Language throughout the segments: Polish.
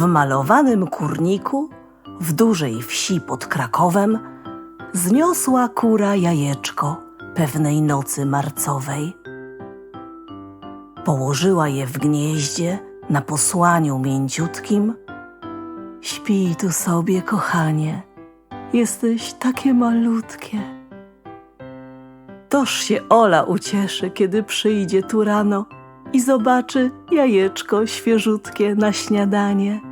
W malowanym kurniku, w dużej wsi pod Krakowem, zniosła kura jajeczko pewnej nocy marcowej. Położyła je w gnieździe na posłaniu mięciutkim. Śpij tu sobie, kochanie, jesteś takie malutkie. Toż się Ola ucieszy, kiedy przyjdzie tu rano i zobaczy jajeczko świeżutkie na śniadanie.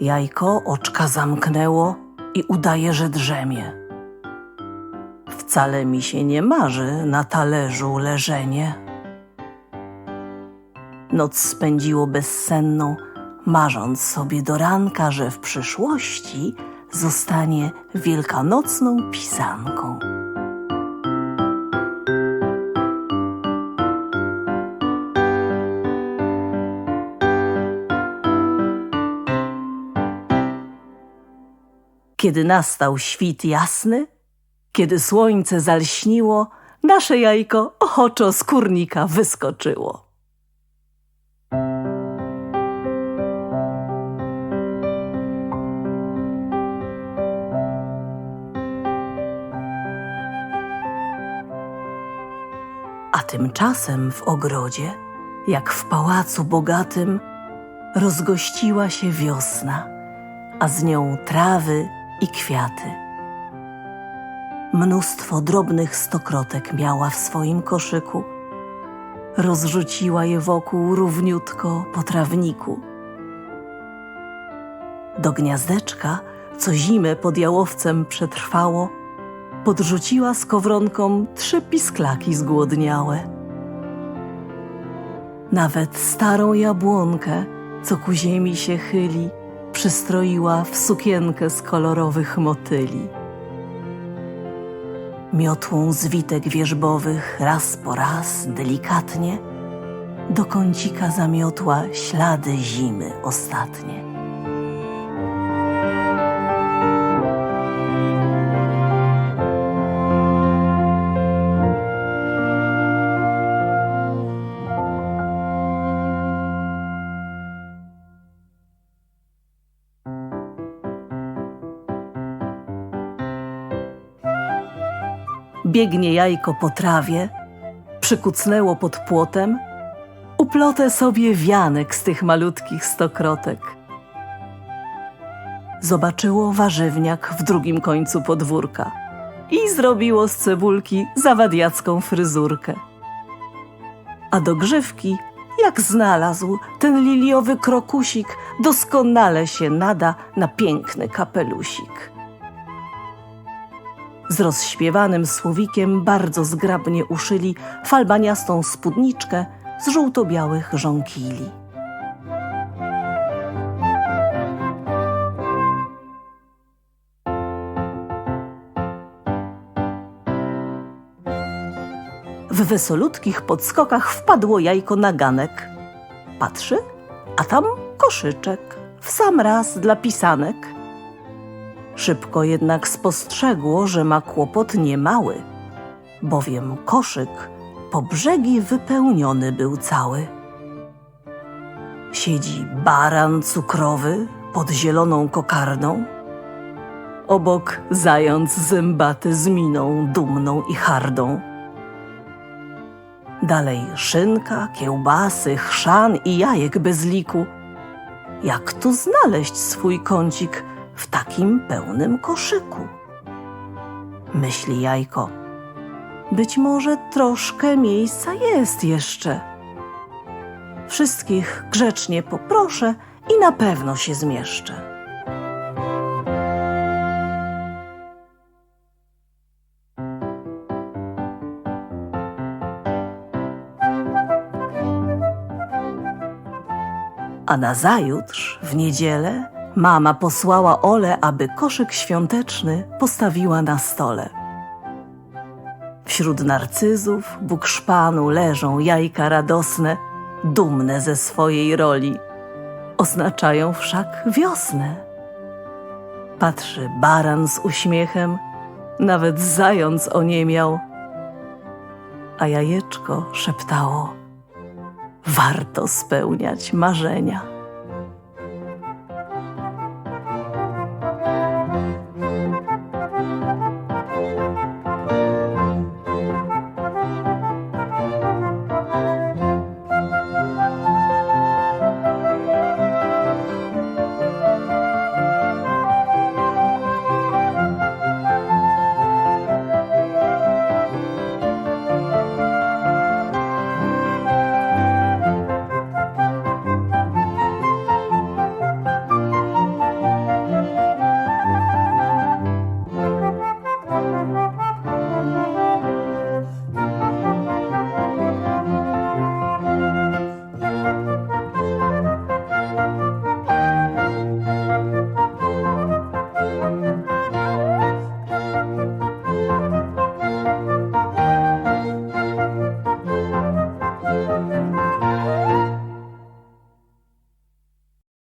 Jajko oczka zamknęło i udaje, że drzemie. Wcale mi się nie marzy na talerzu leżenie. Noc spędziło bezsenną, marząc sobie do ranka, że w przyszłości zostanie wielkanocną pisanką. Kiedy nastał świt jasny, kiedy słońce zalśniło, nasze jajko ochoczo z kurnika wyskoczyło. A tymczasem w ogrodzie, jak w pałacu bogatym, rozgościła się wiosna, a z nią trawy i kwiaty. Mnóstwo drobnych stokrotek miała w swoim koszyku. Rozrzuciła je wokół równiutko po trawniku. Do gniazdeczka, co zimę pod jałowcem przetrwało, podrzuciła skowronką trzy pisklaki zgłodniałe. Nawet starą jabłonkę, co ku ziemi się chyli, przystroiła w sukienkę z kolorowych motyli. Miotłą z witek wierzbowych raz po raz delikatnie do kącika zamiotła ślady zimy ostatnie. Biegnie jajko po trawie, przykucnęło pod płotem, uplotę sobie wianek z tych malutkich stokrotek. Zobaczyło warzywniak w drugim końcu podwórka i zrobiło z cebulki zawadiacką fryzurkę. A do grzywki, jak znalazł, ten liliowy krokusik doskonale się nada na piękny kapelusik z rozśpiewanym słowikiem bardzo zgrabnie uszyli falbaniastą spódniczkę z żółto-białych żonkili. W wesolutkich podskokach wpadło jajko na ganek. Patrzy, a tam koszyczek, w sam raz dla pisanek – Szybko jednak spostrzegło, że ma kłopot niemały, bowiem koszyk po brzegi wypełniony był cały. Siedzi baran cukrowy pod zieloną kokardą, obok zając zębaty z miną dumną i hardą. Dalej szynka, kiełbasy, chrzan i jajek bez liku. Jak tu znaleźć swój kącik – w takim pełnym koszyku. Myśli jajko. Być może troszkę miejsca jest jeszcze. Wszystkich grzecznie poproszę i na pewno się zmieszczę. A nazajutrz, w niedzielę, Mama posłała Ole, aby koszyk świąteczny postawiła na stole. Wśród narcyzów, bukszpanu leżą jajka radosne, dumne ze swojej roli. Oznaczają wszak wiosnę. Patrzy baran z uśmiechem, nawet zając oniemiał, a jajeczko szeptało: warto spełniać marzenia.